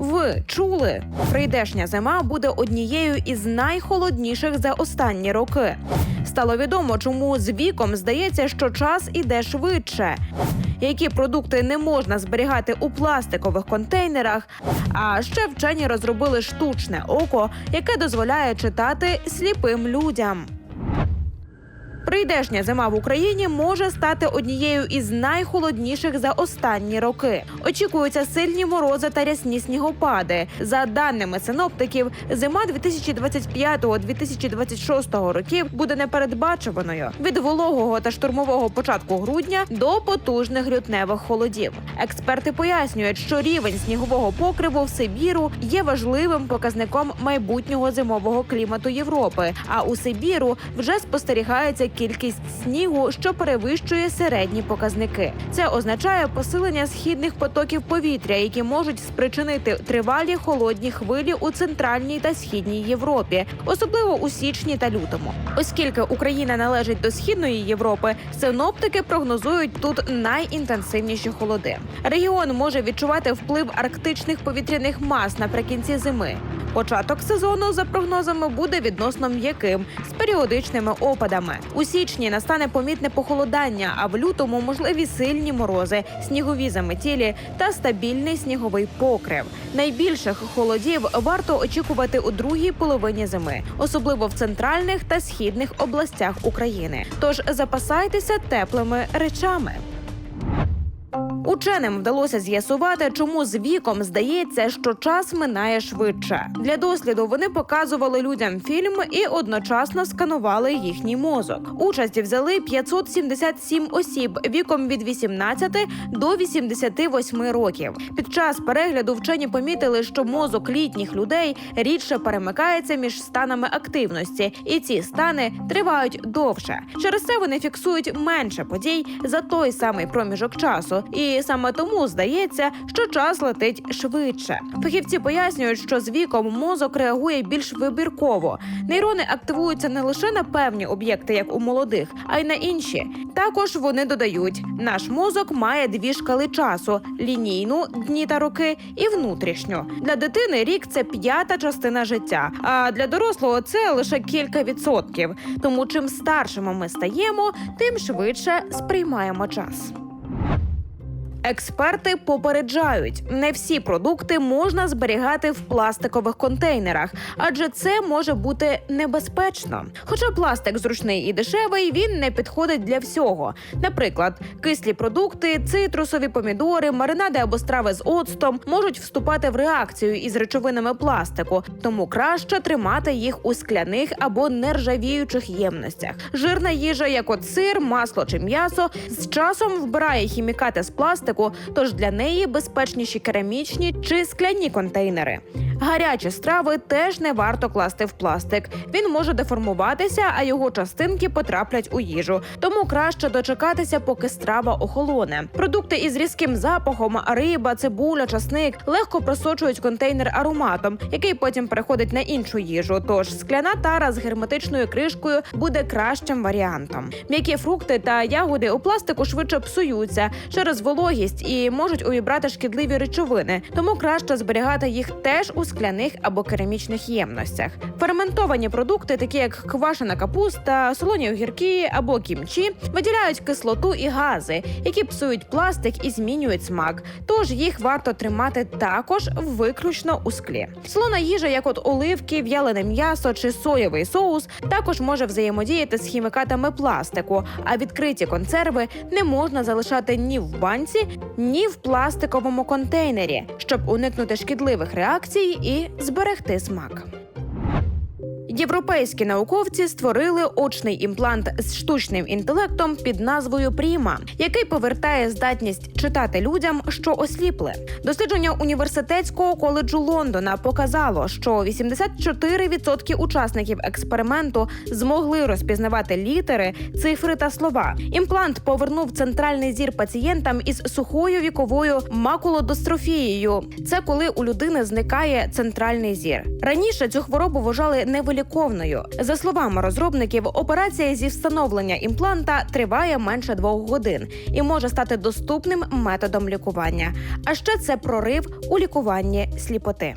Ви чули? Прийдешня зима буде однією із найхолодніших за останні роки. Стало відомо, чому з віком здається, що час іде швидше. Які продукти не можна зберігати у пластикових контейнерах? А ще вчені розробили штучне око, яке дозволяє читати сліпим людям. Прийдешня зима в Україні може стати однією із найхолодніших за останні роки. Очікуються сильні морози та рясні снігопади. За даними синоптиків, зима 2025-2026 років буде непередбачуваною від вологого та штурмового початку грудня до потужних лютневих холодів. Експерти пояснюють, що рівень снігового покриву в Сибіру є важливим показником майбутнього зимового клімату Європи. А у Сибіру вже спостерігається кількість снігу, що перевищує середні показники. Це означає посилення східних потоків повітря, які можуть спричинити тривалі холодні хвилі у центральній та східній Європі, особливо у січні та лютому. Оскільки Україна належить до східної Європи, синоптики прогнозують тут найінтенсивніші холоди. Регіон може відчувати вплив арктичних повітряних мас наприкінці зими. Початок сезону, за прогнозами, буде відносно м'яким з періодичними опадами. Січні настане помітне похолодання, а в лютому можливі сильні морози, снігові заметілі та стабільний сніговий покрив. Найбільших холодів варто очікувати у другій половині зими, особливо в центральних та східних областях України. Тож запасайтеся теплими речами. Ученим вдалося з'ясувати, чому з віком здається, що час минає швидше. Для досліду вони показували людям фільм і одночасно сканували їхній мозок. Участь взяли 577 осіб віком від 18 до 88 років. Під час перегляду вчені помітили, що мозок літніх людей рідше перемикається між станами активності, і ці стани тривають довше. Через це вони фіксують менше подій за той самий проміжок часу, і саме тому здається, що час летить швидше. Фахівці пояснюють, що з віком мозок реагує більш вибірково. Нейрони активуються не лише на певні об'єкти, як у молодих, а й на інші. Також вони додають, наш мозок має дві шкали часу: лінійну дні та роки, і внутрішню. Для дитини рік це п'ята частина життя. А для дорослого це лише кілька відсотків. Тому чим старшими ми стаємо, тим швидше сприймаємо час. Експерти попереджають, не всі продукти можна зберігати в пластикових контейнерах, адже це може бути небезпечно. Хоча пластик зручний і дешевий, він не підходить для всього. Наприклад, кислі продукти, цитрусові помідори, маринади або страви з оцтом можуть вступати в реакцію із речовинами пластику, тому краще тримати їх у скляних або нержавіючих ємностях. Жирна їжа, як от сир, масло чи м'ясо, з часом вбирає хімікати з пластику, тож для неї безпечніші керамічні чи скляні контейнери. Гарячі страви теж не варто класти в пластик. Він може деформуватися, а його частинки потраплять у їжу. Тому краще дочекатися, поки страва охолоне. Продукти із різким запахом, риба, цибуля, часник легко просочують контейнер ароматом, який потім переходить на іншу їжу. Тож скляна тара з герметичною кришкою буде кращим варіантом. М'які фрукти та ягоди у пластику швидше псуються через вологість і можуть увібрати шкідливі речовини, тому краще зберігати їх теж у скляних або керамічних ємностях. Ферментовані продукти, такі як квашена капуста, солоні огірки або кімчі, виділяють кислоту і гази, які псують пластик і змінюють смак. Тож їх варто тримати також виключно у склі. Солона їжа, як от оливки, в'ялене м'ясо чи соєвий соус, також може взаємодіяти з хімікатами пластику. А відкриті консерви не можна залишати ні в банці, ні в пластиковому контейнері, щоб уникнути шкідливих реакцій і зберегти смак. Європейські науковці створили очний імплант з штучним інтелектом під назвою Пріма, який повертає здатність читати людям, що осліпли. Дослідження університетського коледжу Лондона показало, що 84% учасників експерименту змогли розпізнавати літери, цифри та слова. Імплант повернув центральний зір пацієнтам із сухою віковою макулодистрофією. Це коли у людини зникає центральний зір. Раніше цю хворобу вважали невиліковною невиліковною. За словами розробників, операція зі встановлення імпланта триває менше двох годин і може стати доступним методом лікування. А ще це прорив у лікуванні сліпоти.